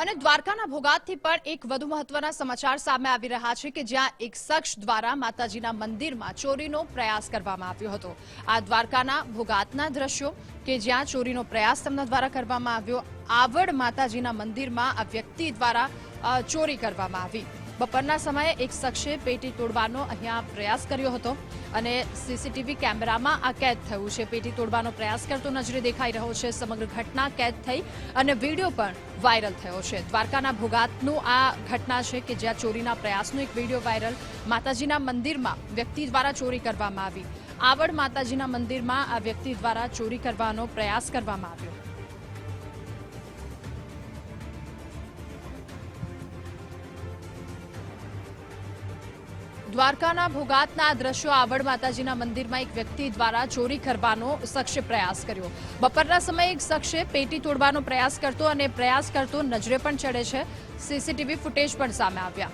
અને દ્વારકાના ભોગાતથી પણ એક વધુ મહત્વના સમાચાર સામે આવી રહ્યા છે કે જ્યાં એક શખ્સ દ્વારા માતાજીના મંદિરમાં ચોરીનો પ્રયાસ કરવામાં આવ્યો હતો. આ દ્વારકાના ભોગાતના દ્રશ્યો કે જ્યાં ચોરીનો પ્રયાસ તેમના દ્વારા કરવામાં આવ્યો આવડ માતાજીના મંદિરમાં આ વ્યક્તિ દ્વારા ચોરી કરવામાં આવી. બપોરના સમયે એક શખ્સે પેટી તોડવાનો અહીંયા પ્રયાસ કર્યો હતો અને સીસીટીવી કેમેરામાં આ કેદ થયું છે. પેટી તોડવાનો પ્રયાસ કરતો નજરે દેખાઈ રહ્યો છે. સમગ્ર ઘટના કેદ થઈ અને વીડિયો પણ વાયરલ થયો છે. દ્વારકાના ભોગાતનું આ ઘટના છે કે જ્યાં ચોરીના પ્રયાસનો એક વીડિયો વાયરલ માતાજીના મંદિરમાં વ્યક્તિ દ્વારા ચોરી કરવામાં આવી. આવડ માતાજીના મંદિરમાં આ વ્યક્તિ દ્વારા ચોરી કરવાનો પ્રયાસ કરવામાં આવ્યો. દ્વારકાના ભોગાતના દ્રશ્યો આવડ માતાજીના મંદિરમાં એક વ્યક્તિ દ્વારા ચોરી કરવાનો શખ્સે પ્રયાસ કર્યો. બપોરના સમયે એક શખ્સે પેટી તોડવાનો પ્રયાસ કરતો અને પ્રયાસ કરતો નજરે પણ ચડે છે. સીસીટીવી ફૂટેજ પણ સામે આવ્યા.